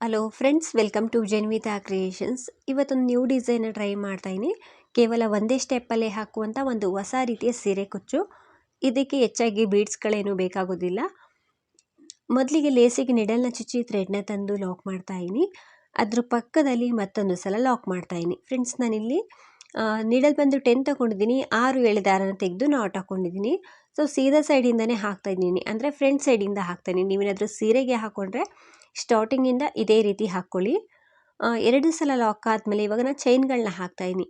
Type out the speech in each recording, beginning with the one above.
Hello friends welcome to Jenvitha creations ಇವತ್ತೊಂದು new design try ಮಾಡ್ತಾಯಿನಿ ಕೇವಲ ಒಂದೇ ಸ್ಟೆಪ್ಪಲ್ಲೇ ಹಾಕುವಂಥ ಒಂದು ಹೊಸ ರೀತಿಯ ಸೀರೆ ಕುಚ್ಚು. ಇದಕ್ಕೆ ಹೆಚ್ಚಾಗಿ ಬೀಡ್ಸ್ಗಳೇನು ಬೇಕಾಗೋದಿಲ್ಲ. ಮೊದಲಿಗೆ ಲೇಸಿಗೆ ನಿಡಲ್ನ ಚುಚ್ಚಿ ಥ್ರೆಡ್ನ ತಂದು ಲಾಕ್ ಮಾಡ್ತಾಯಿನಿ ಅದ್ರ ಪಕ್ಕದಲ್ಲಿ ಮತ್ತೊಂದು ಸಲ ಲಾಕ್ ಮಾಡ್ತಾಯಿನಿ ಫ್ರೆಂಡ್ಸ್ ನಾನಿಲ್ಲಿ ನಿಡಲ್ ಬಂದು ಟೆನ್ ತಗೊಂಡಿದ್ದೀನಿ. ಆರು ಏಳು ದಾರನ ತೆಗೆದು ನಾಟ್ ಹಾಕ್ಕೊಂಡಿದ್ದೀನಿ ಸೊ ಸೀದಾ ಸೈಡಿಂದನೇ ಹಾಕ್ತಾಯಿದ್ದೀನಿ ಅಂದರೆ ಫ್ರಂಟ್ ಸೈಡಿಂದ ಹಾಕ್ತಾಯಿದ್ದೀನಿ ನೀವೇನಾದರೂ ಸೀರೆಗೆ ಹಾಕ್ಕೊಂಡ್ರೆ ಸ್ಟಾರ್ಟಿಂಗಿಂದ ಇದೇ ರೀತಿ ಹಾಕ್ಕೊಳ್ಳಿ. ಎರಡು ಸಲ ಲಾಕ್ ಆದಮೇಲೆ ಇವಾಗ ನಾನು ಚೈನ್ಗಳನ್ನ ಹಾಕ್ತಾಯಿನಿ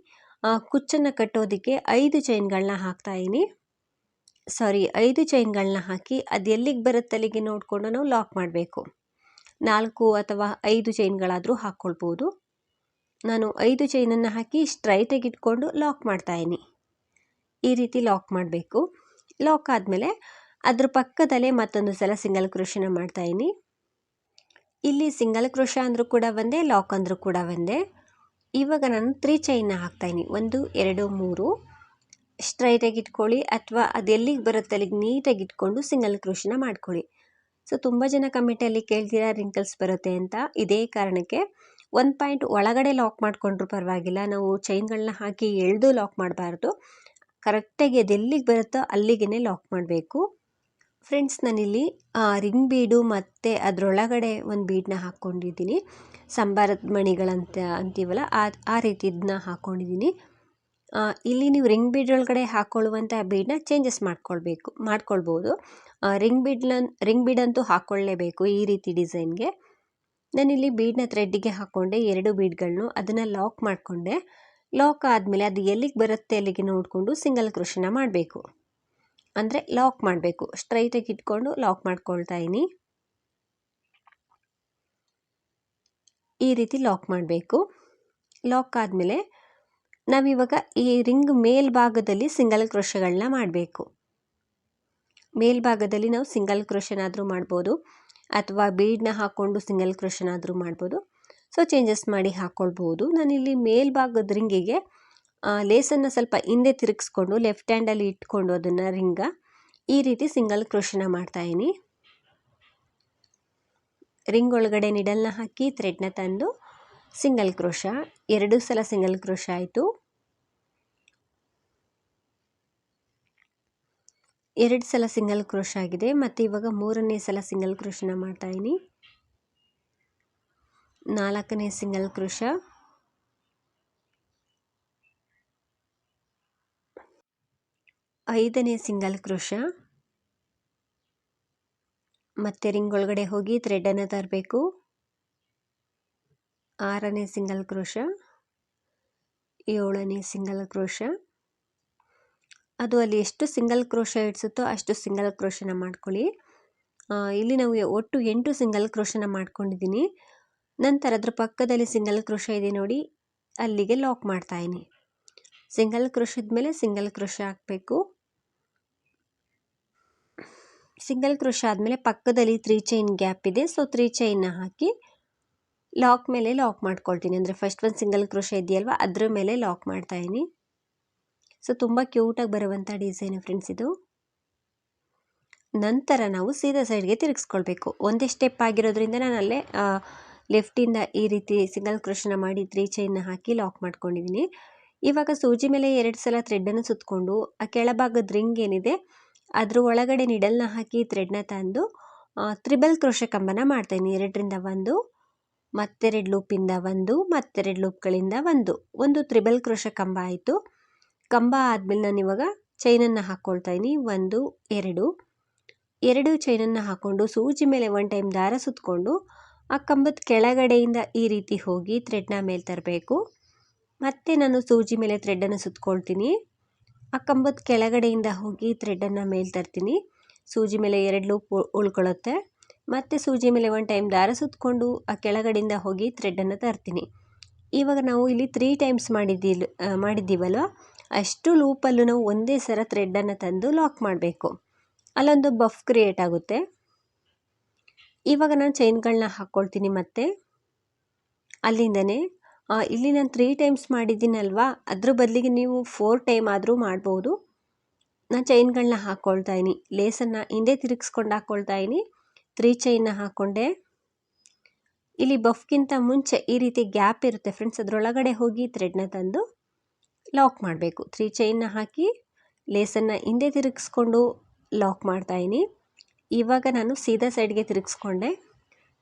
ಕುಚ್ಚನ್ನು ಕಟ್ಟೋದಕ್ಕೆ ಐದು ಚೈನ್ಗಳನ್ನ ಹಾಕ್ತಾಯಿನಿ ಸಾರಿ ಐದು ಚೈನ್ಗಳನ್ನ ಹಾಕಿ ಅದು ಎಲ್ಲಿಗೆ ಬರುತ್ತೆ ಅಲ್ಲಿಗೆ ನೋಡಿಕೊಂಡು ನಾವು ಲಾಕ್ ಮಾಡಬೇಕು. ನಾಲ್ಕು ಅಥವಾ ಐದು ಚೈನ್ಗಳಾದರೂ ಹಾಕ್ಕೊಳ್ಬೋದು. ನಾನು ಐದು ಚೈನನ್ನು ಹಾಕಿ ಸ್ಟ್ರೈಟಾಗಿ ಇಟ್ಕೊಂಡು ಲಾಕ್ ಮಾಡ್ತಾಯಿನಿ ಈ ರೀತಿ ಲಾಕ್ ಮಾಡಬೇಕು. ಲಾಕ್ ಆದಮೇಲೆ ಅದ್ರ ಪಕ್ಕದಲ್ಲೇ ಮತ್ತೊಂದು ಸಲ ಸಿಂಗಲ್ ಕ್ರೋಶನ ಮಾಡ್ತಾಯಿನಿ ಇಲ್ಲಿ ಸಿಂಗಲ್ ಕ್ರೋಶ ಅಂದರೂ ಕೂಡ ಒಂದೇ ಲಾಕ್ ಅಂದರೂ ಕೂಡ ಒಂದೇ. ಇವಾಗ ನಾನು ತ್ರೀ ಚೈನ್ನ ಹಾಕ್ತಾಯಿನಿ ಒಂದು, ಎರಡು, ಮೂರು. ಸ್ಟ್ರೈಟಾಗಿ ಇಟ್ಕೊಳ್ಳಿ ಅಥವಾ ಅದೆಲ್ಲಿಗೆ ಬರುತ್ತೆ ಅಲ್ಲಿಗೆ ನೀಟಾಗಿ ಇಟ್ಕೊಂಡು ಸಿಂಗಲ್ ಕ್ರೋಶನ ಮಾಡ್ಕೊಳ್ಳಿ. ಸೊ ತುಂಬ ಜನ ಕಮೆಂಟಲ್ಲಿ ಕೇಳ್ತೀರಾ ರಿಂಕಲ್ಸ್ ಬರುತ್ತೆ ಅಂತ. ಇದೇ ಕಾರಣಕ್ಕೆ ಒಂದು ಪಾಯಿಂಟ್ ಒಳಗಡೆ ಲಾಕ್ ಮಾಡಿಕೊಂಡ್ರು ಪರವಾಗಿಲ್ಲ. ನಾವು ಚೈನ್ಗಳನ್ನ ಹಾಕಿ ಎಳೆದು ಲಾಕ್ ಮಾಡಬಾರ್ದು. ಕರೆಕ್ಟಾಗಿ ಅದೆಲ್ಲಿಗೆ ಬರುತ್ತೋ ಅಲ್ಲಿಗೆ ಲಾಕ್ ಮಾಡಬೇಕು. ಫ್ರೆಂಡ್ಸ್ ನಾನಿಲ್ಲಿ ರಿಂಗ್ ಬೀಡು ಮತ್ತು ಅದರೊಳಗಡೆ ಒಂದು ಬೀಡನ್ನ ಹಾಕ್ಕೊಂಡಿದ್ದೀನಿ ಸಂಬಾರದ ಮಣಿಗಳಂತ ಅಂತೀವಲ್ಲ ಆ ಆ ರೀತಿದನ್ನ ಹಾಕ್ಕೊಂಡಿದ್ದೀನಿ ಇಲ್ಲಿ ನೀವು ರಿಂಗ್ ಬೀಡ್ ಒಳಗಡೆ ಹಾಕ್ಕೊಳ್ಳುವಂಥ ಬೀಡನ್ನ ಚೇಂಜಸ್ ಮಾಡ್ಕೊಳ್ಬೇಕು, ಮಾಡ್ಕೊಳ್ಬೋದು. ರಿಂಗ್ ಬೀಡ್ನ, ರಿಂಗ್ ಬೀಡಂತೂ ಹಾಕ್ಕೊಳ್ಳೇಬೇಕು ಈ ರೀತಿ ಡಿಸೈನ್ಗೆ. ನಾನಿಲ್ಲಿ ಬೀಡನ್ನ ಥ್ರೆಡ್ಡಿಗೆ ಹಾಕ್ಕೊಂಡೆ ಎರಡು ಬೀಡ್ಗಳನ್ನು ಅದನ್ನು ಲಾಕ್ ಮಾಡಿಕೊಂಡೆ. ಲಾಕ್ ಆದಮೇಲೆ ಅದು ಎಲ್ಲಿಗೆ ಬರುತ್ತೆ ಅಲ್ಲಿಗೆ ನೋಡಿಕೊಂಡು ಸಿಂಗಲ್ ಕ್ರೋಶನ ಮಾಡಬೇಕು. ಅಂದರೆ ಲಾಕ್ ಮಾಡಬೇಕು. ಸ್ಟ್ರೈಟಾಗಿ ಇಟ್ಕೊಂಡು ಲಾಕ್ ಮಾಡ್ಕೊಳ್ತಾ ಇದ್ದೀನಿ ಈ ರೀತಿ ಲಾಕ್ ಮಾಡಬೇಕು. ಲಾಕ್ ಆದಮೇಲೆ ನಾವಿವಾಗ ಈ ರಿಂಗ್ ಮೇಲ್ಭಾಗದಲ್ಲಿ ಸಿಂಗಲ್ ಕ್ರೋಶಗಳನ್ನ ಮಾಡಬೇಕು. ಮೇಲ್ಭಾಗದಲ್ಲಿ ನಾವು ಸಿಂಗಲ್ ಕ್ರೋಶನಾದರೂ ಮಾಡ್ಬೋದು. ಅಥವಾ ಬೀಡ್ನ ಹಾಕ್ಕೊಂಡು ಸಿಂಗಲ್ ಕ್ರೋಶನಾದರೂ ಮಾಡ್ಬೋದು. ಸೊ ಚೇಂಜಸ್ ಮಾಡಿ ಹಾಕ್ಕೊಳ್ಬೋದು ನಾನಿಲ್ಲಿ ಮೇಲ್ಭಾಗದ ರಿಂಗಿಗೆ ಲೇಸನ್ನು ಸ್ವಲ್ಪ ಹಿಂದೆ ತಿರುಗಿಸ್ಕೊಂಡು ಲೆಫ್ಟ್ ಹ್ಯಾಂಡಲ್ಲಿ ಇಟ್ಕೊಂಡು ಅದನ್ನು ರಿಂಗ ಈ ರೀತಿ ಸಿಂಗಲ್ ಕ್ರೋಶನ ಮಾಡ್ತಾಯಿನಿ ರಿಂಗ್ ಒಳಗಡೆ ನಿಡಲ್ನ ಹಾಕಿ ಥ್ರೆಡ್ನ ತಂದು ಸಿಂಗಲ್ ಕ್ರೋಶ ಎರಡು ಸಲ ಸಿಂಗಲ್ ಕ್ರೋಶ ಆಯಿತು. ಎರಡು ಸಲ ಸಿಂಗಲ್ ಕ್ರೋಶ ಆಗಿದೆ, ಮತ್ತು ಇವಾಗ ಮೂರನೇ ಸಲ ಸಿಂಗಲ್ ಕ್ರೋಶನ ಮಾಡ್ತಾಯಿನಿ ನಾಲ್ಕನೇ ಸಿಂಗಲ್ ಕ್ರೋಶ ಐದನೇ ಸಿಂಗಲ್ ಕ್ರೋಶ. ಮತ್ತೆ ರಿಂಗ್ ಒಳಗಡೆ ಹೋಗಿ ಥ್ರೆಡನ್ನು ತರಬೇಕು. ಆರನೇ ಸಿಂಗಲ್ ಕ್ರೋಶ. ಏಳನೇ ಸಿಂಗಲ್ ಕ್ರೋಶ. ಅದು ಅಲ್ಲಿ ಎಷ್ಟು ಸಿಂಗಲ್ ಕ್ರೋಶ ಇಡಿಸುತ್ತೋ ಅಷ್ಟು ಸಿಂಗಲ್ ಕ್ರೋಶನ ಮಾಡ್ಕೊಳ್ಳಿ. ಇಲ್ಲಿ ನಾವು ಒಟ್ಟು ಎಂಟು ಸಿಂಗಲ್ ಕ್ರೋಶನ ಮಾಡ್ಕೊಂಡಿದ್ದೀನಿ. ನಂತರ ಅದರ ಪಕ್ಕದಲ್ಲಿ ಸಿಂಗಲ್ ಕ್ರೋಶ ಇದೆ ನೋಡಿ, ಅಲ್ಲಿಗೆ ಲಾಕ್ ಮಾಡ್ತಾಯಿನಿ ಸಿಂಗಲ್ ಕ್ರೋಶದ ಮೇಲೆ ಸಿಂಗಲ್ ಕ್ರೋಶ ಹಾಕಬೇಕು. ಸಿಂಗಲ್ ಕ್ರೋಶ ಆದಮೇಲೆ ಪಕ್ಕದಲ್ಲಿ ತ್ರೀ ಚೈನ್ ಗ್ಯಾಪ್ ಇದೆ. ಸೊ ತ್ರೀ ಚೈನ್ನ ಹಾಕಿ ಲಾಕ್ ಮೇಲೆ ಲಾಕ್ ಮಾಡ್ಕೊಳ್ತೀನಿ. ಅಂದರೆ ಫಸ್ಟ್ ಒಂದು ಸಿಂಗಲ್ ಕ್ರೋಶ ಇದೆಯಲ್ವ? ಅದ್ರ ಮೇಲೆ ಲಾಕ್ ಮಾಡ್ತಾಯಿನಿ ಸೊ ತುಂಬ ಕ್ಯೂಟಾಗಿ ಬರುವಂಥ ಡಿಸೈನ್ ಫ್ರೆಂಡ್ಸ್ ಇದು. ನಂತರ ನಾವು ಸೀದಾ ಸೈಡ್ಗೆ ತಿರುಗಿಸ್ಕೊಳ್ಬೇಕು. ಒಂದೇ ಸ್ಟೆಪ್ ಆಗಿರೋದ್ರಿಂದ ನಾನು ಅಲ್ಲೇ ಲೆಫ್ಟಿಂದ ಈ ರೀತಿ ಸಿಂಗಲ್ ಕ್ರೋಶನ ಮಾಡಿ ತ್ರೀ ಚೈನ್ನ ಹಾಕಿ ಲಾಕ್ ಮಾಡ್ಕೊಂಡಿದ್ದೀನಿ. ಇವಾಗ ಸೂಜಿ ಮೇಲೆ ಎರಡು ಸಲ ಥ್ರೆಡ್ಡನ್ನು ಸುತ್ತಕೊಂಡು ಆ ಕೆಳಭಾಗದ ರಿಂಗ್ ಏನಿದೆ ಅದ್ರ ಒಳಗಡೆ ನಿಡಲ್ನ ಹಾಕಿ ಥ್ರೆಡ್ನ ತಂದು ತ್ರಿಬಲ್ ಕ್ರೋಶ ಕಂಬನ ಮಾಡ್ತಾಯಿನಿ ಎರಡರಿಂದ ಒಂದು ಮತ್ತೆರಡು ಲೂಪಿಂದ ಒಂದು ಮತ್ತೆರಡು ಲೂಪ್ಗಳಿಂದ ಒಂದು. ಒಂದು ತ್ರಿಬಲ್ ಕ್ರೋಶ ಕಂಬ ಆಯಿತು. ಕಂಬ ಆದಮೇಲೆ ನಾನು ಇವಾಗ ಚೈನನ್ನು ಹಾಕ್ಕೊಳ್ತಾ ಇದ್ದೀನಿ. ಒಂದು, ಎರಡು. ಎರಡು ಚೈನನ್ನು ಹಾಕ್ಕೊಂಡು ಸೂಜಿ ಮೇಲೆ ಒನ್ ಟೈಮ್ ದಾರ ಸುತ್ತಕೊಂಡು ಆ ಕಂಬದ ಕೆಳಗಡೆಯಿಂದ ಈ ರೀತಿ ಹೋಗಿ ಥ್ರೆಡ್ನ ಮೇಲೆ ತರಬೇಕು. ಮತ್ತೆ ನಾನು ಸೂಜಿ ಮೇಲೆ ಥ್ರೆಡ್ಡನ್ನು ಸುತ್ಕೊಳ್ತೀನಿ. ಆ ಕಂಬದ ಕೆಳಗಡೆಯಿಂದ ಹೋಗಿ ಥ್ರೆಡ್ಡನ್ನು ಮೇಲೆ ತರ್ತೀನಿ. ಸೂಜಿ ಮೇಲೆ ಎರಡು ಲೂಪ್ ಉಳ್ಕೊಳ್ಳುತ್ತೆ. ಮತ್ತು ಸೂಜಿ ಮೇಲೆ ಒನ್ ಟೈಮ್ ದಾರ ಸುತ್ತಕೊಂಡು ಆ ಕೆಳಗಡೆಯಿಂದ ಹೋಗಿ ಥ್ರೆಡ್ಡನ್ನು ತರ್ತೀನಿ. ಇವಾಗ ನಾವು ಇಲ್ಲಿ ತ್ರೀ ಟೈಮ್ಸ್ ಮಾಡಿದ್ದೀಲ್ ಮಾಡಿದ್ದೀವಲ್ವ? ಅಷ್ಟು ಲೂಪಲ್ಲೂ ನಾವು ಒಂದೇ ಸರ ಥ್ರೆಡ್ಡನ್ನು ತಂದು ಲಾಕ್ ಮಾಡಬೇಕು. ಅಲ್ಲೊಂದು ಬಫ್ ಕ್ರಿಯೇಟ್ ಆಗುತ್ತೆ. ಇವಾಗ ನಾನು ಚೈನ್ಗಳನ್ನ ಹಾಕ್ಕೊಳ್ತೀನಿ ಮತ್ತೆ. ಅಲ್ಲಿಂದನೇ ಇಲ್ಲಿ ನಾನು ತ್ರೀ ಟೈಮ್ಸ್ ಮಾಡಿದ್ದೀನಲ್ವಾ? ಅದ್ರ ಬದಲಿಗೆ ನೀವು ಫೋರ್ ಟೈಮ್ ಆದರೂ ಮಾಡ್ಬೋದು. ನಾನು ಚೈನ್ಗಳನ್ನ ಹಾಕ್ಕೊಳ್ತಾ ಇದ್ದೀನಿ ಲೇಸನ್ನು ಹಿಂದೆ ತಿರುಗಿಸ್ಕೊಂಡು ಹಾಕ್ಕೊಳ್ತಾ ಇದ್ದೀನಿ ತ್ರೀ ಚೈನ್ನ ಹಾಕ್ಕೊಂಡೆ ಇಲ್ಲಿ ಬಫ್ಗಿಂತ ಮುಂಚೆ ಈ ರೀತಿ ಗ್ಯಾಪ್ ಇರುತ್ತೆ ಫ್ರೆಂಡ್ಸ್ ಅದರೊಳಗಡೆ ಹೋಗಿ ಥ್ರೆಡ್ನ ತಂದು ಲಾಕ್ ಮಾಡಬೇಕು. ತ್ರೀ ಚೈನ್ನ ಹಾಕಿ ಲೇಸನ್ನು ಹಿಂದೆ ತಿರುಗಿಸ್ಕೊಂಡು ಲಾಕ್ ಮಾಡ್ತಾಯಿನಿ ಇವಾಗ ನಾನು ಸೀದಾ ಸೈಡ್ಗೆ ತಿರುಗಿಸ್ಕೊಂಡೆ.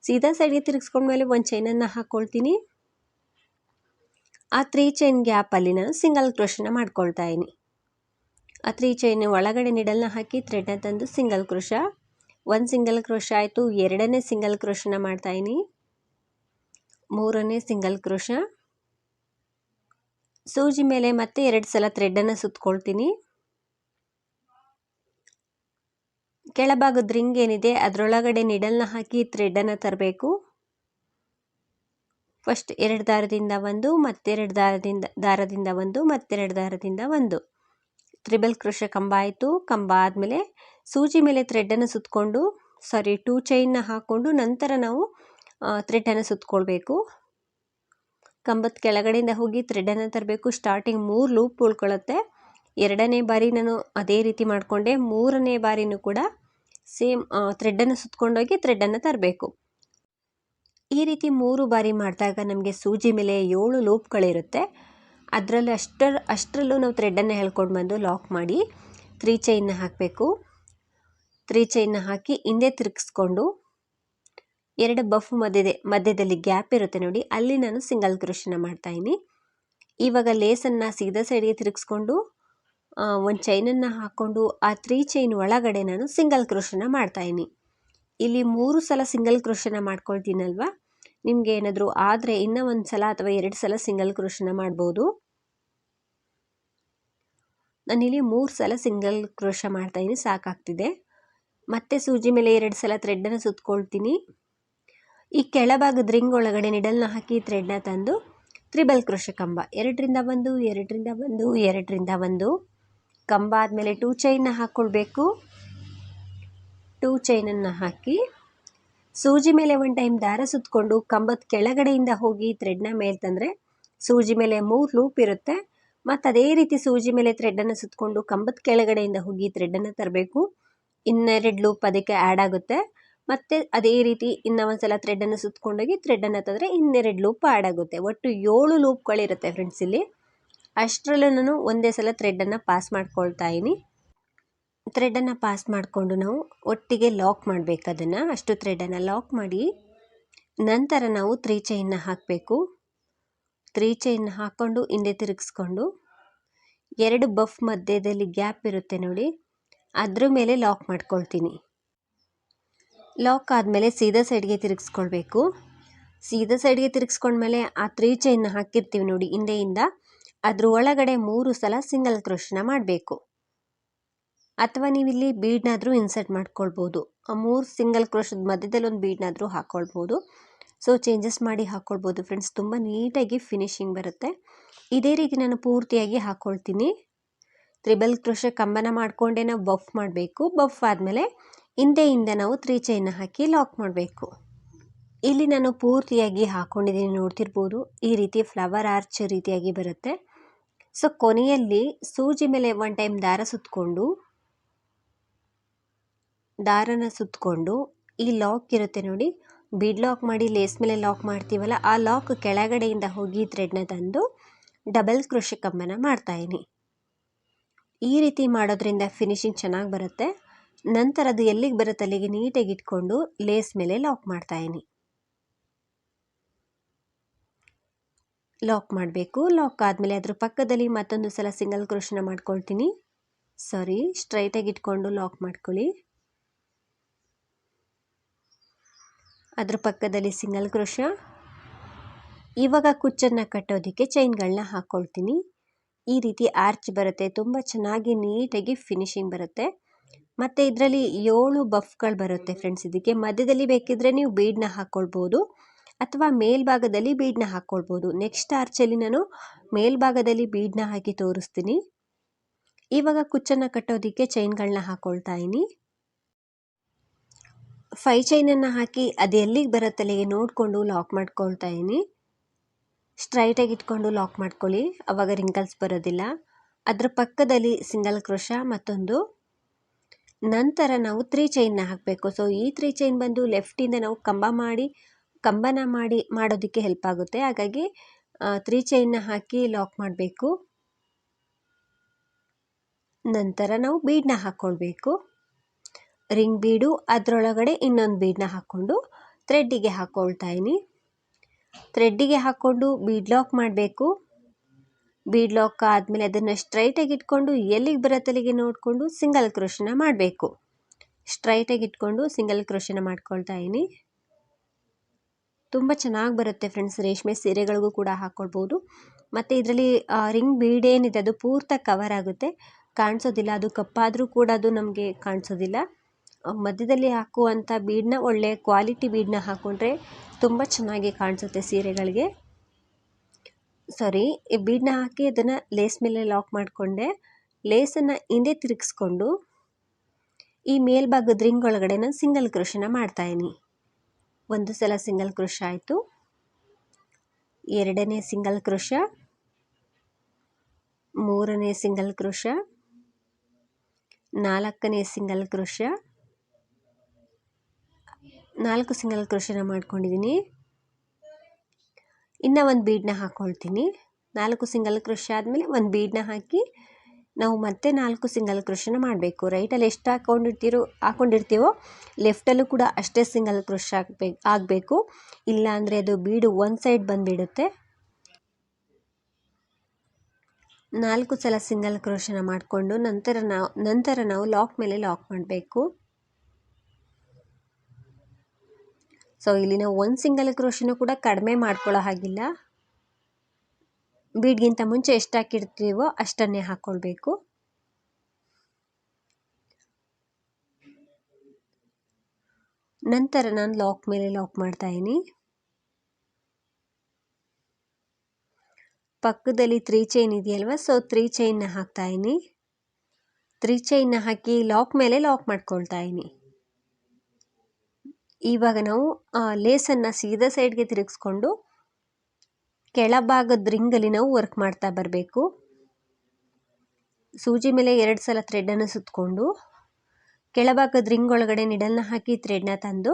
ಸೀದಾ ಸೈಡ್ಗೆ ತಿರುಗಿಸ್ಕೊಂಡ್ಮೇಲೆ ಒಂದು ಚೈನನ್ನು ಹಾಕ್ಕೊಳ್ತೀನಿ ಆ ತ್ರೀ ಚೈನ್ ಗ್ಯಾಪಲ್ಲಿ ನಾನು ಸಿಂಗಲ್ ಕ್ರೋಷನ ಮಾಡ್ಕೊಳ್ತಾ ಇದ್ದೀನಿ. ಆ ತ್ರೀ ಚೈನ್ ಒಳಗಡೆ ನಿಡಲ್ನ ಹಾಕಿ ಥ್ರೆಡ್ನ ತಂದು ಸಿಂಗಲ್ ಕ್ರೋಶ. ಒಂದು ಸಿಂಗಲ್ ಕ್ರೋಶ ಆಯಿತು, ಎರಡನೇ ಸಿಂಗಲ್ ಕ್ರೋಶನ ಮಾಡ್ತಾಯಿನಿ ಮೂರನೇ ಸಿಂಗಲ್ ಕ್ರೋಶ. ಸೂಜಿ ಮೇಲೆ ಮತ್ತೆ ಎರಡು ಸಲ ಥ್ರೆಡ್ಡನ್ನು ಸುತ್ಕೊಳ್ತೀನಿ. ಕೆಳಭಾಗದ ರಿಂಗ್ ಏನಿದೆ, ಅದರೊಳಗಡೆ ನಿಡಲ್ನ ಹಾಕಿ ಥ್ರೆಡ್ಡನ್ನು ತರಬೇಕು. ಫಸ್ಟ್ ಎರಡು ದಾರದಿಂದ ಒಂದು, ಮತ್ತೆರಡು ದಾರದಿಂದ ದಾರದಿಂದ ಒಂದು, ಮತ್ತೆರಡು ದಾರದಿಂದ ಒಂದು. ತ್ರಿಬಲ್ ಕೃಷ ಕಂಬ ಆಯಿತು. ಕಂಬ ಆದಮೇಲೆ ಸೂಜಿ ಮೇಲೆ ಥ್ರೆಡ್ಡನ್ನು ಸುತ್ತಕೊಂಡು ಸಾರಿ ಟೂ ಚೈನ್ನ ಹಾಕ್ಕೊಂಡು ನಂತರ ನಾವು ಥ್ರೆಡ್ಡನ್ನು ಸುತ್ತಕೊಳ್ಬೇಕು ಕಂಬದ ಕೆಳಗಡೆಯಿಂದ ಹೋಗಿ ಥ್ರೆಡ್ಡನ್ನು ತರಬೇಕು. ಸ್ಟಾರ್ಟಿಂಗ್ ಮೂರು ಲೂಪ್ ಉಳ್ಕೊಳ್ಳುತ್ತೆ ಎರಡನೇ ಬಾರಿ ನಾನು ಅದೇ ರೀತಿ ಮಾಡಿಕೊಂಡೆ. ಮೂರನೇ ಬಾರಿನೂ ಕೂಡ ಸೇಮ್ ಥ್ರೆಡ್ಡನ್ನು ಸುತ್ತಕೊಂಡೋಗಿ ಥ್ರೆಡ್ಡನ್ನು ತರಬೇಕು. ಈ ರೀತಿ ಮೂರು ಬಾರಿ ಮಾಡಿದಾಗ ನಮಗೆ ಸೂಜಿ ಮೇಲೆ ಏಳು ಲೂಪ್ಗಳಿರುತ್ತೆ. ಅದರಲ್ಲಿ ಅಷ್ಟರ, ಅಷ್ಟರಲ್ಲೂ ನಾವು ಥ್ರೆಡ್ಡನ್ನು ಹೇಳ್ಕೊಂಡು ಬಂದು ಲಾಕ್ ಮಾಡಿ ತ್ರೀ ಚೈನ್ನ ಹಾಕಬೇಕು. ತ್ರೀ ಚೈನ್ನ ಹಾಕಿ ಹಿಂದೆ ತಿರುಗಿಸ್ಕೊಂಡು ಎರಡು ಬಫ್ ಮಧ್ಯದ, ಮಧ್ಯದಲ್ಲಿ ಗ್ಯಾಪ್ ಇರುತ್ತೆ ನೋಡಿ, ಅಲ್ಲಿ ನಾನು ಸಿಂಗಲ್ ಕ್ರೋಶನ ಮಾಡ್ತಾಯಿನಿ ಇವಾಗ ಲೇಸನ್ನು ಸೀದಾ ಸೈಡ್ಗೆ ತಿರುಗಿಸ್ಕೊಂಡು ಒಂದು ಚೈನನ್ನು ಹಾಕ್ಕೊಂಡು ಆ ತ್ರೀ ಚೈನ್ ಒಳಗಡೆ ನಾನು ಸಿಂಗಲ್ ಕ್ರೋಶನ ಮಾಡ್ತಾಯಿನಿ ಇಲ್ಲಿ ಮೂರು ಸಲ ಸಿಂಗಲ್ ಕ್ರೋಶನ ಮಾಡ್ಕೊಳ್ತೀನಲ್ವ? ನಿಮಗೆ ಏನಾದರೂ ಆದರೆ ಇನ್ನೂ ಒಂದು ಸಲ ಅಥವಾ ಎರಡು ಸಲ ಸಿಂಗಲ್ ಕ್ರೋಶನ ಮಾಡ್ಬೋದು. ನಾನಿಲ್ಲಿ ಮೂರು ಸಲ ಸಿಂಗಲ್ ಕ್ರೋಶ ಮಾಡ್ತಾಯಿದ್ದೀನಿ ಸಾಕಾಗ್ತಿದೆ. ಮತ್ತೆ ಸೂಜಿ ಮೇಲೆ ಎರಡು ಸಲ ಥ್ರೆಡ್ಡನ್ನು ಸುತ್ಕೊಳ್ತೀನಿ. ಈ ಕೆಳಭಾಗದ ರಿಂಗ್ ಒಳಗಡೆ ನಿಡಲ್ನ ಹಾಕಿ ಥ್ರೆಡ್ನ ತಂದು ತ್ರಿಬಲ್ ಕ್ರೋಶ ಕಂಬ. ಎರಡರಿಂದ ಒಂದು ಎರಡರಿಂದ ಒಂದು ಎರಡರಿಂದ ಒಂದು. ಕಂಬ ಆದಮೇಲೆ ಟೂ ಚೈನ್ನ ಹಾಕ್ಕೊಳ್ಬೇಕು ಟೂ ಚೈನನ್ನು ಹಾಕಿ ಸೂಜಿ ಮೇಲೆ ಒಂದು ಟೈಮ್ ದಾರ ಸುತ್ತಕೊಂಡು ಕಂಬದ ಕೆಳಗಡೆಯಿಂದ ಹೋಗಿ ಥ್ರೆಡ್ನ ಮೇಲೆ ತಂದರೆ ಸೂಜಿ ಮೇಲೆ ಮೂರು ಲೂಪ್ ಇರುತ್ತೆ. ಮತ್ತು ಅದೇ ರೀತಿ ಸೂಜಿ ಮೇಲೆ ಥ್ರೆಡ್ಡನ್ನು ಸುತ್ತಕೊಂಡು ಕಂಬದ ಕೆಳಗಡೆಯಿಂದ ಹೋಗಿ ಥ್ರೆಡ್ಡನ್ನು ತರಬೇಕು. ಇನ್ನೆರಡು ಲೂಪ್ ಅದಕ್ಕೆ ಆ್ಯಡ್ ಆಗುತ್ತೆ. ಮತ್ತು ಅದೇ ರೀತಿ ಇನ್ನೂ ಒಂದು ಸಲ ಥ್ರೆಡ್ಡನ್ನು ಸುತ್ತಕೊಂಡೋಗಿ ಥ್ರೆಡ್ಡನ್ನು ತಂದರೆ ಇನ್ನೆರಡು ಲೂಪ್ ಆ್ಯಡ್ ಆಗುತ್ತೆ. ಒಟ್ಟು ಏಳು ಲೂಪ್ಗಳಿರುತ್ತೆ ಫ್ರೆಂಡ್ಸ್ ಇಲ್ಲಿ. ಅಷ್ಟರಲ್ಲೂ ನಾನು ಒಂದೇ ಸಲ ಥ್ರೆಡ್ಡನ್ನು ಪಾಸ್ ಮಾಡ್ಕೊಳ್ತಾ ಇದ್ದೀನಿ ಥ್ರೆಡನ್ನು ಪಾಸ್ ಮಾಡಿಕೊಂಡು ನಾವು ಒಟ್ಟಿಗೆ ಲಾಕ್ ಮಾಡಬೇಕು ಅದನ್ನು. ಅಷ್ಟು ಥ್ರೆಡನ್ನು ಲಾಕ್ ಮಾಡಿ, ನಂತರ ನಾವು ತ್ರೀ ಚೈನ್ನ ಹಾಕಬೇಕು. ತ್ರೀ ಚೈನ್ ಹಾಕ್ಕೊಂಡು ಹಿಂದೆ ತಿರುಗಿಸ್ಕೊಂಡು, ಎರಡು ಬಫ್ ಮಧ್ಯದಲ್ಲಿ ಗ್ಯಾಪ್ ಇರುತ್ತೆ ನೋಡಿ, ಅದ್ರ ಮೇಲೆ ಲಾಕ್ ಮಾಡ್ಕೊಳ್ತೀನಿ. ಲಾಕ್ ಆದಮೇಲೆ ಸೀದಾ ಸೈಡ್ಗೆ ತಿರುಗಿಸ್ಕೊಳ್ಬೇಕು. ಸೀದಾ ಸೈಡ್ಗೆ ತಿರುಗಿಸ್ಕೊಂಡ್ಮೇಲೆ ಆ ತ್ರೀ ಚೈನ್ನ ಹಾಕಿರ್ತೀವಿ ನೋಡಿ, ಹಿಂದೆಯಿಂದ. ಅದ್ರ ಒಳಗಡೆ ಮೂರು ಸಲ ಸಿಂಗಲ್ ಕ್ರೋಶನ ಮಾಡಬೇಕು. ಅಥವಾ ನೀವಿಲ್ಲಿ ಬೀಡ್ನಾದರೂ ಇನ್ಸರ್ಟ್ ಮಾಡ್ಕೊಳ್ಬೋದು. ಆ ಮೂರು ಸಿಂಗಲ್ ಕ್ರೋಶದ ಮಧ್ಯದಲ್ಲಿ ಒಂದು ಬೀಡ್ನಾದರೂ ಹಾಕ್ಕೊಳ್ಬೋದು ಸೊ ಚೇಂಜಸ್ ಮಾಡಿ ಹಾಕ್ಕೊಳ್ಬೋದು ಫ್ರೆಂಡ್ಸ್ ತುಂಬ ನೀಟಾಗಿ ಫಿನಿಶಿಂಗ್ ಬರುತ್ತೆ. ಇದೇ ರೀತಿ ನಾನು ಪೂರ್ತಿಯಾಗಿ ಹಾಕ್ಕೊಳ್ತೀನಿ ತ್ರಿಬಲ್ ಕ್ರೋಶ ಕಂಬನ ಮಾಡಿಕೊಂಡೇ ನಾವು ಬಫ್ ಮಾಡಬೇಕು. ಬಫ್ ಆದಮೇಲೆ ಹಿಂದೆಯಿಂದ ನಾವು ತ್ರೀ ಚೈನ ಹಾಕಿ ಲಾಕ್ ಮಾಡಬೇಕು. ಇಲ್ಲಿ ನಾನು ಪೂರ್ತಿಯಾಗಿ ಹಾಕ್ಕೊಂಡಿದ್ದೀನಿ ನೋಡ್ತಿರ್ಬೋದು. ಈ ರೀತಿ ಫ್ಲವರ್ ಆರ್ಚ್ ರೀತಿಯಾಗಿ ಬರುತ್ತೆ. ಸೊ ಕೊನೆಯಲ್ಲಿ ಸೂಜಿ ಮೇಲೆ ಒನ್ ಟೈಮ್ ದಾರ ಸುತ್ತಕೊಂಡು ದಾರನ ಸುತ್ತಕೊಂಡು ಈ ಲಾಕ್ ಇರುತ್ತೆ ನೋಡಿ. ಬಿಡ್ ಲಾಕ್ ಮಾಡಿ ಲೇಸ್ ಮೇಲೆ ಲಾಕ್ ಮಾಡ್ತೀವಲ್ಲ, ಆ ಲಾಕ್ ಕೆಳಗಡೆಯಿಂದ ಹೋಗಿ ಥ್ರೆಡ್ನ ತಂದು ಡಬಲ್ ಕೃಷಿ ಕಂಬನ ಮಾಡ್ತಾಯಿನಿ ಈ ರೀತಿ ಮಾಡೋದ್ರಿಂದ ಫಿನಿಶಿಂಗ್ ಚೆನ್ನಾಗಿ ಬರುತ್ತೆ. ನಂತರ ಅದು ಎಲ್ಲಿಗೆ ಬರುತ್ತೆ ಅಲ್ಲಿಗೆ ನೀಟಾಗಿ ಇಟ್ಕೊಂಡು ಲೇಸ್ ಮೇಲೆ ಲಾಕ್ ಮಾಡ್ತಾಯಿನಿ ಲಾಕ್ ಮಾಡಬೇಕು. ಲಾಕ್ ಆದಮೇಲೆ ಅದ್ರ ಪಕ್ಕದಲ್ಲಿ ಮತ್ತೊಂದು ಸಲ ಸಿಂಗಲ್ ಕ್ರೋಶನ ಮಾಡ್ಕೊಳ್ತೀನಿ. ಸಾರಿ ಸ್ಟ್ರೈಟಾಗಿ ಇಟ್ಕೊಂಡು ಲಾಕ್ ಮಾಡ್ಕೊಳ್ಳಿ. ಅದ್ರ ಪಕ್ಕದಲ್ಲಿ ಸಿಂಗಲ್ ಕ್ರೋಶ. ಇವಾಗ ಕುಚ್ಚನ್ನು ಕಟ್ಟೋದಕ್ಕೆ ಚೈನ್ಗಳನ್ನ ಹಾಕ್ಕೊಳ್ತೀನಿ ಈ ರೀತಿ ಆರ್ಚ್ ಬರುತ್ತೆ. ತುಂಬ ಚೆನ್ನಾಗಿ ನೀಟಾಗಿ ಫಿನಿಶಿಂಗ್ ಬರುತ್ತೆ. ಮತ್ತು ಇದರಲ್ಲಿ ಏಳು ಬಫ್ಗಳು ಬರುತ್ತೆ ಫ್ರೆಂಡ್ಸ್. ಇದಕ್ಕೆ ಮಧ್ಯದಲ್ಲಿ ಬೇಕಿದ್ರೆ ನೀವು ಬೀಡನ್ನ ಹಾಕ್ಕೊಳ್ಬೋದು ಅಥವಾ ಮೇಲ್ಭಾಗದಲ್ಲಿ ಬೀಡನ್ನ ಹಾಕ್ಕೊಳ್ಬೋದು ನೆಕ್ಸ್ಟ್ ಆರ್ಚಲ್ಲಿ ನಾನು ಮೇಲ್ಭಾಗದಲ್ಲಿ ಬೀಡನ್ನ ಹಾಕಿ ತೋರಿಸ್ತೀನಿ. ಇವಾಗ ಕುಚ್ಚನ್ನು ಕಟ್ಟೋದಕ್ಕೆ ಚೈನ್ಗಳನ್ನ ಹಾಕ್ಕೊಳ್ತಾ ಇದ್ದೀನಿ. ಫೈ ಚೈನನ್ನು ಹಾಕಿ ಅದು ಎಲ್ಲಿಗೆ ಬರುತ್ತಲ್ಲಿಗೆ ನೋಡಿಕೊಂಡು ಲಾಕ್ ಮಾಡ್ಕೊಳ್ತಾ ಇದ್ದೀನಿ ಸ್ಟ್ರೈಟಾಗಿ ಇಟ್ಕೊಂಡು ಲಾಕ್ ಮಾಡ್ಕೊಳ್ಳಿ. ಅವಾಗ ರಿಂಕಲ್ಸ್ ಬರೋದಿಲ್ಲ. ಅದರ ಪಕ್ಕದಲ್ಲಿ ಸಿಂಗಲ್ ಕ್ರೋಶ ಮತ್ತೊಂದು. ನಂತರ ನಾವು ತ್ರೀ ಚೈನ್ನ ಹಾಕಬೇಕು. ಸೊ ಈ ತ್ರೀ ಚೈನ್ ಬಂದು ಲೆಫ್ಟಿಂದ ನಾವು ಕಂಬ ಮಾಡಿ, ಕಂಬನ ಮಾಡಿ ಮಾಡೋದಕ್ಕೆ ಹೆಲ್ಪ್ ಆಗುತ್ತೆ. ಹಾಗಾಗಿ ತ್ರೀ ಚೈನ್ನ ಹಾಕಿ ಲಾಕ್ ಮಾಡಬೇಕು. ನಂತರ ನಾವು ಬೀಡನ್ನ ಹಾಕ್ಕೊಳ್ಬೇಕು. ರಿಂಗ್ ಬೀಡು, ಅದರೊಳಗಡೆ ಇನ್ನೊಂದು ಬೀಡನ್ನ ಹಾಕ್ಕೊಂಡು ಥ್ರೆಡ್ಡಿಗೆ ಹಾಕ್ಕೊಳ್ತಾ ಇದ್ದೀನಿ ಥ್ರೆಡ್ಡಿಗೆ ಹಾಕ್ಕೊಂಡು ಬೀಡ್ ಲಾಕ್ ಮಾಡಬೇಕು. ಬೀಡ್ ಲಾಕ್ ಆದಮೇಲೆ ಅದನ್ನು ಸ್ಟ್ರೈಟಾಗಿ ಇಟ್ಕೊಂಡು ಎಲ್ಲಿಗೆ ಬರುತ್ತೆ ಅಲ್ಲಿಗೆ ನೋಡಿಕೊಂಡು ಸಿಂಗಲ್ ಕ್ರೋಶನ ಮಾಡಬೇಕು. ಸ್ಟ್ರೈಟಾಗಿ ಇಟ್ಕೊಂಡು ಸಿಂಗಲ್ ಕ್ರೋಶನ ಮಾಡ್ಕೊಳ್ತಾ ತುಂಬ ಚೆನ್ನಾಗಿ ಬರುತ್ತೆ ಫ್ರೆಂಡ್ಸ್, ರೇಷ್ಮೆ ಸೀರೆಗಳಿಗೂ ಕೂಡ ಹಾಕ್ಕೊಳ್ಬೋದು ಮತ್ತು ಇದರಲ್ಲಿ ರಿಂಗ್ ಬೀಡ್ ಏನಿದೆ ಅದು ಪೂರ್ತಿ ಕವರ್ ಆಗುತ್ತೆ. ಕಾಣಿಸೋದಿಲ್ಲ, ಅದು ಕಪ್ಪಾದರೂ ಕೂಡ ಅದು ನಮಗೆ ಕಾಣಿಸೋದಿಲ್ಲ. ಮಧ್ಯದಲ್ಲಿ ಹಾಕುವಂಥ ಬೀಡನ್ನ, ಒಳ್ಳೆ ಕ್ವಾಲಿಟಿ ಬೀಡನ್ನ ಹಾಕ್ಕೊಂಡ್ರೆ ತುಂಬ ಚೆನ್ನಾಗಿ ಕಾಣಿಸುತ್ತೆ ಸೀರೆಗಳಿಗೆ. ಸಾರಿ ಈ ಬೀಡನ್ನ ಹಾಕಿ ಅದನ್ನು ಲೇಸ್ ಮೇಲೆ ಲಾಕ್ ಮಾಡಿಕೊಂಡೆ. ಲೇಸನ್ನು ಹಿಂದೆ ತಿರುಗಿಸ್ಕೊಂಡು ಈ ಮೇಲ್ಭಾಗದ ರಿಂಗ್ ಒಳಗಡೆ ನಾನು ಸಿಂಗಲ್ ಕ್ರೋಶನ ಮಾಡ್ತಾಯಿದ್ದೀನಿ ಒಂದು ಸಲ ಸಿಂಗಲ್ ಕ್ರೋಶ ಆಯಿತು. ಎರಡನೇ ಸಿಂಗಲ್ ಕ್ರೋಶ ಮೂರನೇ ಸಿಂಗಲ್ ಕ್ರೋಶ ನಾಲ್ಕನೇ ಸಿಂಗಲ್ ಕ್ರೋಶ ನಾಲ್ಕು ಸಿಂಗಲ್ ಕ್ರೋಶನ ಮಾಡ್ಕೊಂಡಿದ್ದೀನಿ. ಇನ್ನು ಒಂದು ಬೀಡನ್ನ ಹಾಕ್ಕೊಳ್ತೀನಿ ನಾಲ್ಕು ಸಿಂಗಲ್ ಕ್ರೋಶ ಆದಮೇಲೆ ಒಂದು ಬೀಡನ್ನ ಹಾಕಿ ನಾವು ಮತ್ತೆ ನಾಲ್ಕು ಸಿಂಗಲ್ ಕ್ರೋಶನ ಮಾಡಬೇಕು. ರೈಟಲ್ಲಿ ಎಷ್ಟು ಹಾಕ್ಕೊಂಡಿರ್ತೀರೋ ಹಾಕ್ಕೊಂಡಿರ್ತೀವೋ ಲೆಫ್ಟಲ್ಲೂ ಕೂಡ ಅಷ್ಟೇ ಸಿಂಗಲ್ ಕ್ರೋಶ ಹಾಕ್ಬೇಕು ಆಗಬೇಕು. ಇಲ್ಲ ಅಂದರೆ ಅದು ಬೀಡು ಒಂದು ಸೈಡ್ ಬಂದುಬಿಡುತ್ತೆ. ನಾಲ್ಕು ಸಲ ಸಿಂಗಲ್ ಕ್ರೋಶನ ಮಾಡಿಕೊಂಡು ನಂತರ ನಾವು ನಂತರ ನಾವು ಲಾಕ್ ಮೇಲೆ ಲಾಕ್ ಮಾಡಬೇಕು. ಸೊ ಇಲ್ಲಿ ನಾವು ಒಂದು ಸಿಂಗಲ್ ಕ್ರೋಷನ್ನು ಕೂಡ ಕಡಿಮೆ ಮಾಡ್ಕೊಳ್ಳೋ ಹಾಗಿಲ್ಲ. ಬೀಡ್ಗಿಂತ ಮುಂಚೆ ಎಷ್ಟು ಹಾಕಿರ್ತೀವೋ ಅಷ್ಟನ್ನೇ ಹಾಕ್ಕೊಳ್ಬೇಕು ನಂತರ ನಾನು ಲಾಕ್ ಮೇಲೆ ಲಾಕ್ ಮಾಡ್ತಾ ಇದ್ದೀನಿ. ಪಕ್ಕದಲ್ಲಿ ತ್ರೀ ಚೈನ್ ಇದೆಯಲ್ವ? ಸೊ ತ್ರೀ ಚೈನ್ನ ಹಾಕ್ತಾ ಇದ್ದೀನಿ. ತ್ರೀ ಚೈನ್ನ ಹಾಕಿ ಲಾಕ್ ಮೇಲೆ ಲಾಕ್ ಮಾಡ್ಕೊಳ್ತಾ ಇದ್ದೀನಿ. ಇವಾಗ ನಾವು ಲೇಸನ್ನು ಸೀದಾ ಸೈಡ್ಗೆ ತಿರುಗಿಸ್ಕೊಂಡು ಕೆಳಭಾಗದ ರಿಂಗಲ್ಲಿ ನಾವು ವರ್ಕ್ ಮಾಡ್ತಾ ಬರಬೇಕು. ಸೂಜಿ ಮೇಲೆ ಎರಡು ಸಲ ಥ್ರೆಡನ್ನು ಸುತ್ತಕೊಂಡು ಕೆಳಭಾಗದ ರಿಂಗ್ ಒಳಗಡೆ ನಿಡಲ್ನ ಹಾಕಿ ಥ್ರೆಡ್ನ ತಂದು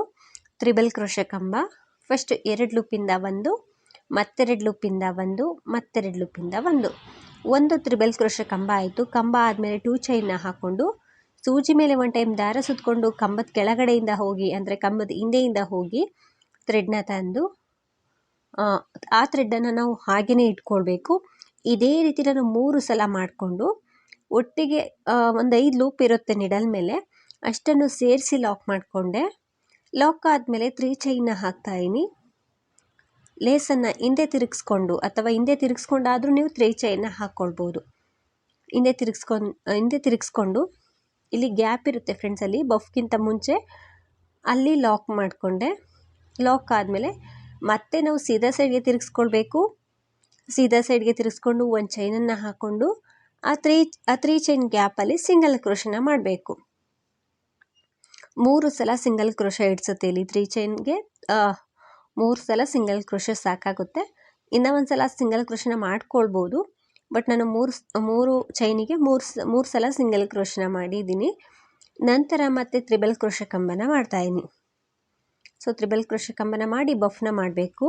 ತ್ರಿಬಲ್ ಕ್ರೋಶ ಕಂಬ ಫಸ್ಟ್ ಎರಡು ಲೂಪಿಂದ ಒಂದು ಮತ್ತೆರಡು ಲೂಪಿಂದ ಒಂದು ಮತ್ತೆರಡು ಲೂಪಿಂದ ಒಂದು. ಒಂದು ತ್ರಿಬಲ್ ಕ್ರೋಶ ಕಂಬ ಆಯಿತು. ಕಂಬ ಆದಮೇಲೆ ಟೂ ಚೈನ್ನ ಹಾಕ್ಕೊಂಡು ಸೂಜಿ ಮೇಲೆ ಒನ್ ಟೈಮ್ ದಾರ ಸುತ್ತಕೊಂಡು ಕಂಬದ ಕೆಳಗಡೆಯಿಂದ ಹೋಗಿ, ಅಂದರೆ ಕಂಬದ ಹಿಂದೆಯಿಂದ ಹೋಗಿ ಥ್ರೆಡ್ನ ತಂದು, ಆ ಥ್ರೆಡ್ಡನ್ನು ನಾವು ಹಾಗೆಯೇ ಇಟ್ಕೊಳ್ಬೇಕು. ಇದೇ ರೀತಿ ನಾನು ಮೂರು ಸಲ ಮಾಡಿಕೊಂಡು ಒಟ್ಟಿಗೆ ಒಂದು ಐದು ಲೂಪ್ ಇರುತ್ತೆ ನಿಡಲ್ ಮೇಲೆ. ಅಷ್ಟನ್ನು ಸೇರಿಸಿ ಲಾಕ್ ಮಾಡಿಕೊಂಡೆ. ಲಾಕ್ ಆದಮೇಲೆ ತ್ರೀ ಚೈನ್ನ ಹಾಕ್ತಾಯಿನಿ ಲೇಸನ್ನು ಹಿಂದೆ ತಿರುಗಿಸ್ಕೊಂಡು, ಅಥವಾ ಹಿಂದೆ ತಿರುಗಿಸ್ಕೊಂಡಾದರೂ ನೀವು ತ್ರೀ ಚೈನ್ನ ಹಾಕ್ಕೊಳ್ಬೋದು. ಹಿಂದೆ ತಿರುಗಿಸ್ಕೊಂಡು ಹಿಂದೆ ತಿರುಗಿಸ್ಕೊಂಡು ಇಲ್ಲಿ ಗ್ಯಾಪ್ ಇರುತ್ತೆ ಫ್ರೆಂಡ್ಸಲ್ಲಿ ಬಫ್ಗಿಂತ ಮುಂಚೆ ಅಲ್ಲಿ ಲಾಕ್ ಮಾಡಿಕೊಂಡೆ. ಲಾಕ್ ಆದಮೇಲೆ ಮತ್ತೆ ನಾವು ಸೀದಾ ಸೈಡ್ಗೆ ತಿರುಗಿಸ್ಕೊಳ್ಬೇಕು. ಸೀದಾ ಸೈಡ್ಗೆ ತಿರುಗಿಸ್ಕೊಂಡು ಒಂದು ಚೈನನ್ನು ಹಾಕ್ಕೊಂಡು ಆ ತ್ರೀ ಆ ತ್ರೀ ಚೈನ್ ಗ್ಯಾಪಲ್ಲಿ ಸಿಂಗಲ್ ಕ್ರೋಶನ ಮಾಡಬೇಕು. ಮೂರು ಸಲ ಸಿಂಗಲ್ ಕ್ರೋಶ ಇಡ್ಸುತ್ತೆ ಇಲ್ಲಿ ತ್ರೀ ಚೈನ್ಗೆ ಮೂರು ಸಲ ಸಿಂಗಲ್ ಕ್ರೋಶ ಸಾಕಾಗುತ್ತೆ. ಇನ್ನೂ ಒಂದು ಸಲ ಸಿಂಗಲ್ ಕ್ರೋಶನ ಮಾಡ್ಕೊಳ್ಬೋದು. ಬಟ್ ನಾನು ಮೂರು ಮೂರು ಚೈನಿಗೆ ಮೂರು ಮೂರು ಸಲ ಸಿಂಗಲ್ ಕ್ರೋಶನ ಮಾಡಿದ್ದೀನಿ. ನಂತರ ಮತ್ತೆ ತ್ರಿಬಲ್ ಕ್ರೋಶ ಕಂಬನ ಮಾಡ್ತಾಯಿದ್ದೀನಿ ಸೊ ತ್ರಿಬಲ್ ಕ್ರೋಶ ಕಂಬನ ಮಾಡಿ ಬಫ್ನ ಮಾಡಬೇಕು.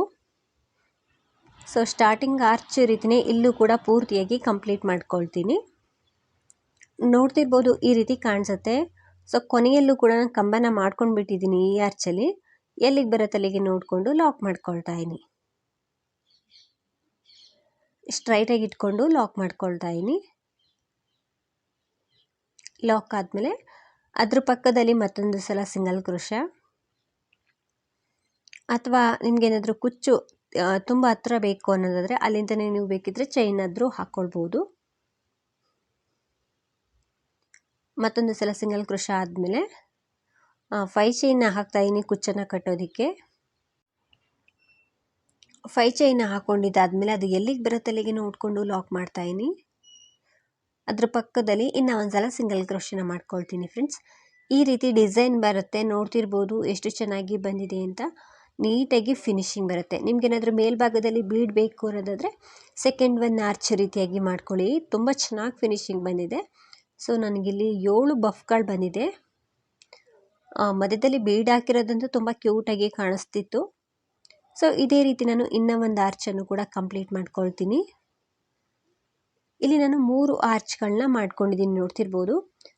ಸೊ ಸ್ಟಾರ್ಟಿಂಗ್ ಆರ್ಚ್ ರೀತಿನೇ ಇಲ್ಲೂ ಕೂಡ ಪೂರ್ತಿಯಾಗಿ ಕಂಪ್ಲೀಟ್ ಮಾಡ್ಕೊಳ್ತೀನಿ. ನೋಡ್ತಿರ್ಬೋದು ಈ ರೀತಿ ಕಾಣಿಸುತ್ತೆ. ಸೊ ಕೊನೆಯಲ್ಲೂ ಕೂಡ ಕಂಬನ ಮಾಡ್ಕೊಂಡು ಬಿಟ್ಟಿದ್ದೀನಿ ಈ ಆರ್ಚಲ್ಲಿ ಎಲ್ಲಿಗೆ ಬರುತ್ತೆ ಅಲ್ಲಿಗೆ ನೋಡಿಕೊಂಡು ಲಾಕ್ ಮಾಡ್ಕೊಳ್ತಾ ಸ್ಟ್ರೈಟಾಗಿ ಇಟ್ಕೊಂಡು ಲಾಕ್ ಮಾಡ್ಕೊಳ್ತಾ ಇದೀನಿ ಲಾಕ್ ಆದಮೇಲೆ ಅದ್ರ ಪಕ್ಕದಲ್ಲಿ ಮತ್ತೊಂದು ಸಲ ಸಿಂಗಲ್ ಕ್ರೋಶ ಅಥವಾ ನಿಮಗೇನಾದರೂ ಕುಚ್ಚು ತುಂಬ ಹತ್ರ ಬೇಕು ಅನ್ನೋದಾದರೆ ಅಲ್ಲಿಂದನೇ ನೀವು ಬೇಕಿದ್ರೆ ಚೈನ್ ಆದರೂ ಹಾಕ್ಕೊಳ್ಬೋದು ಮತ್ತೊಂದು ಸಲ ಸಿಂಗಲ್ ಕ್ರೋಶ ಆದಮೇಲೆ ಫೈ ಹಾಕ್ತಾ ಹಾಕ್ತಾಯಿನಿ ಕುಚ್ಚನ್ನು ಕಟ್ಟೋದಕ್ಕೆ. ಫೈ ಚೈನ ಹಾಕ್ಕೊಂಡಿದ್ದಾದಮೇಲೆ ಅದು ಎಲ್ಲಿಗೆ ಬರುತ್ತೆ ಅಲ್ಲಿಗೆ ನೋಡಿಕೊಂಡು ಲಾಕ್ ಮಾಡ್ತಾಯಿನಿ ಅದ್ರ ಪಕ್ಕದಲ್ಲಿ ಇನ್ನು ಒಂದು ಸಲ ಸಿಂಗಲ್ ಕ್ರೋಶನ ಮಾಡ್ಕೊಳ್ತೀನಿ ಫ್ರೆಂಡ್ಸ್ ಈ ರೀತಿ ಡಿಸೈನ್ ಬರುತ್ತೆ, ನೋಡ್ತಿರ್ಬೋದು ಎಷ್ಟು ಚೆನ್ನಾಗಿ ಬಂದಿದೆ ಅಂತ. ನೀಟಾಗಿ ಫಿನಿಶಿಂಗ್ ಬರುತ್ತೆ. ನಿಮ್ಗೇನಾದರೂ ಮೇಲ್ಭಾಗದಲ್ಲಿ ಬೀಡ್ ಬೇಕು ಅನ್ನೋದಾದರೆ ಸೆಕೆಂಡ್ ಒನ್ ಆರ್ಚ್ ರೀತಿಯಾಗಿ ಮಾಡ್ಕೊಳ್ಳಿ. ತುಂಬ ಚೆನ್ನಾಗಿ ಫಿನಿಶಿಂಗ್ ಬಂದಿದೆ. ಸೊ ನನಗಿಲ್ಲಿ ಏಳು ಬಫ್ಗಳು ಬಂದಿದೆ. ಮಧ್ಯದಲ್ಲಿ ಬೀಡ್ ಹಾಕಿರೋದಂತೂ ತುಂಬ ಕ್ಯೂಟಾಗಿ ಕಾಣಿಸ್ತಿತ್ತು. ಸೊ ಇದೇ ರೀತಿ ನಾನು ಇನ್ನೂ ಒಂದು ಆರ್ಚನ್ನು ಕೂಡ ಕಂಪ್ಲೀಟ್ ಮಾಡ್ಕೊಳ್ತೀನಿ. ಇಲ್ಲಿ ನಾನು ಮೂರು ಆರ್ಚ್ಗಳನ್ನ ಮಾಡ್ಕೊಂಡಿದ್ದೀನಿ ನೋಡ್ತಿರ್ಬೋದು.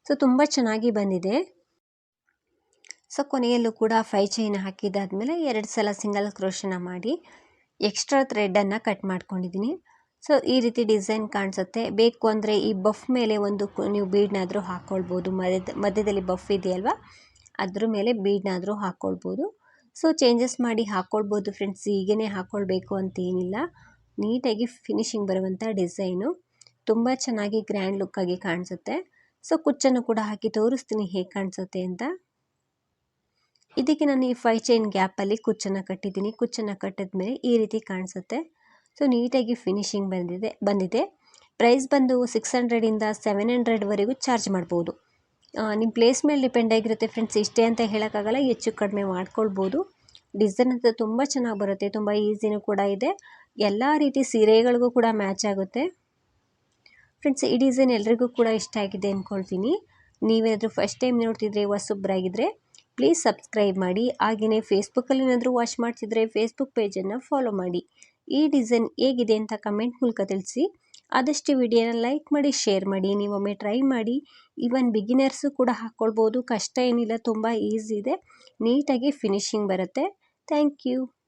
ಸೊ ತುಂಬ ಚೆನ್ನಾಗಿ ಬಂದಿದೆ. ಸೊ ಕೊನೆಯಲ್ಲೂ ಕೂಡ ಫೈ ಚೈನ್ ಹಾಕಿದ್ದಾದಮೇಲೆ ಎರಡು ಸಲ ಸಿಂಗಲ್ ಕ್ರೋಶನ ಮಾಡಿ ಎಕ್ಸ್ಟ್ರಾ ಥ್ರೆಡನ್ನು ಕಟ್ ಮಾಡ್ಕೊಂಡಿದ್ದೀನಿ. ಸೊ ಈ ರೀತಿ ಡಿಸೈನ್ ಕಾಣಿಸುತ್ತೆ. ಬೇಕು ಅಂದರೆ ಈ ಬಫ್ ಮೇಲೆ ಒಂದು ನೀವು ಬೀಡ್ನಾದರೂ ಹಾಕ್ಕೊಳ್ಬೋದು ಮಧ್ಯದ ಮಧ್ಯದಲ್ಲಿ ಬಫ್ ಇದೆಯಲ್ವಾ? ಅದ್ರ ಮೇಲೆ ಬೀಡ್ನಾದರೂ ಹಾಕ್ಕೊಳ್ಬೋದು ಸೊ ಚೇಂಜಸ್ ಮಾಡಿ ಹಾಕ್ಕೊಳ್ಬೋದು ಫ್ರೆಂಡ್ಸ್ ಹೀಗೇ ಹಾಕ್ಕೊಳ್ಬೇಕು ಅಂತೇನಿಲ್ಲ ನೀಟಾಗಿ ಫಿನಿಶಿಂಗ್ ಬರುವಂಥ ಡಿಸೈನು ತುಂಬ ಚೆನ್ನಾಗಿ ಗ್ರ್ಯಾಂಡ್ ಲುಕ್ಕಾಗಿ ಕಾಣಿಸುತ್ತೆ. ಸೊ ಕುಚ್ಚನ್ನು ಕೂಡ ಹಾಕಿ ತೋರಿಸ್ತೀನಿ ಹೇಗೆ ಕಾಣಿಸುತ್ತೆ ಅಂತ. ಇದಕ್ಕೆ ನಾನು ಈ ಫೈ ಚೈನ್ ಗ್ಯಾಪಲ್ಲಿ ಕುಚ್ಚನ್ನು ಕಟ್ಟಿದ್ದೀನಿ. ಕುಚ್ಚನ್ನು ಕಟ್ಟಿದ ಮೇಲೆ ಈ ರೀತಿ ಕಾಣಿಸುತ್ತೆ. ಸೊ ನೀಟಾಗಿ ಫಿನಿಶಿಂಗ್ ಬಂದಿದೆ ಬಂದಿದೆ. ಪ್ರೈಸ್ ಬಂದು ಸಿಕ್ಸ್ ಹಂಡ್ರೆಡಿಂದ ಸೆವೆನ್ ಹಂಡ್ರೆಡ್ವರೆಗೂ ಚಾರ್ಜ್ ಮಾಡ್ಬೋದು. ನಿಮ್ಮ ಪ್ಲೇಸ್ ಮೇಲೆ ಡಿಪೆಂಡ್ ಆಗಿರುತ್ತೆ ಫ್ರೆಂಡ್ಸ್ ಇಷ್ಟೇ ಅಂತ ಹೇಳೋಕ್ಕಾಗಲ್ಲ, ಹೆಚ್ಚು ಕಡಿಮೆ ಮಾಡ್ಕೊಳ್ಬೋದು. ಡಿಸೈನ್ ಅಂತ ತುಂಬ ಚೆನ್ನಾಗಿ ಬರುತ್ತೆ, ತುಂಬ ಈಸಿನೂ ಕೂಡ ಇದೆ. ಎಲ್ಲ ರೀತಿ ಸೀರೆಗಳಿಗೂ ಕೂಡ ಮ್ಯಾಚ್ ಆಗುತ್ತೆ. ಫ್ರೆಂಡ್ಸ್ ಈ ಡಿಸೈನ್ ಎಲ್ರಿಗೂ ಕೂಡ ಇಷ್ಟ ಆಗಿದೆ ಅಂದ್ಕೊಳ್ತೀನಿ ನೀವೇನಾದರೂ ಫಸ್ಟ್ ಟೈಮ್ ನೋಡ್ತಿದ್ರೆ ಹೊಸೊಬ್ಬರಾಗಿದ್ದರೆ ಪ್ಲೀಸ್ ಸಬ್ಸ್ಕ್ರೈಬ್ ಮಾಡಿ. ಹಾಗೆಯೇ ಫೇಸ್ಬುಕ್ಕಲ್ಲಿ ಏನಾದರೂ ವಾಚ್ ಮಾಡ್ತಿದ್ರೆ ಫೇಸ್ಬುಕ್ ಪೇಜನ್ನು ಫಾಲೋ ಮಾಡಿ. ಈ ಡಿಸೈನ್ ಹೇಗಿದೆ ಅಂತ ಕಮೆಂಟ್ ಮೂಲಕ ತಿಳಿಸಿ. ಆದಷ್ಟು ವಿಡಿಯೋನ ಲೈಕ್ ಮಾಡಿ, ಶೇರ್ ಮಾಡಿ ನೀವೊಮ್ಮೆ ಟ್ರೈ ಮಾಡಿ. ಈವನ್ ಬಿಗಿನರ್ಸು ಕೂಡ ಹಾಕ್ಕೊಳ್ಬೋದು, ಕಷ್ಟ ಏನಿಲ್ಲ, ತುಂಬ ಈಸಿ ಇದೆ ನೀಟಾಗಿ ಫಿನಿಶಿಂಗ್ ಬರುತ್ತೆ. Thank you.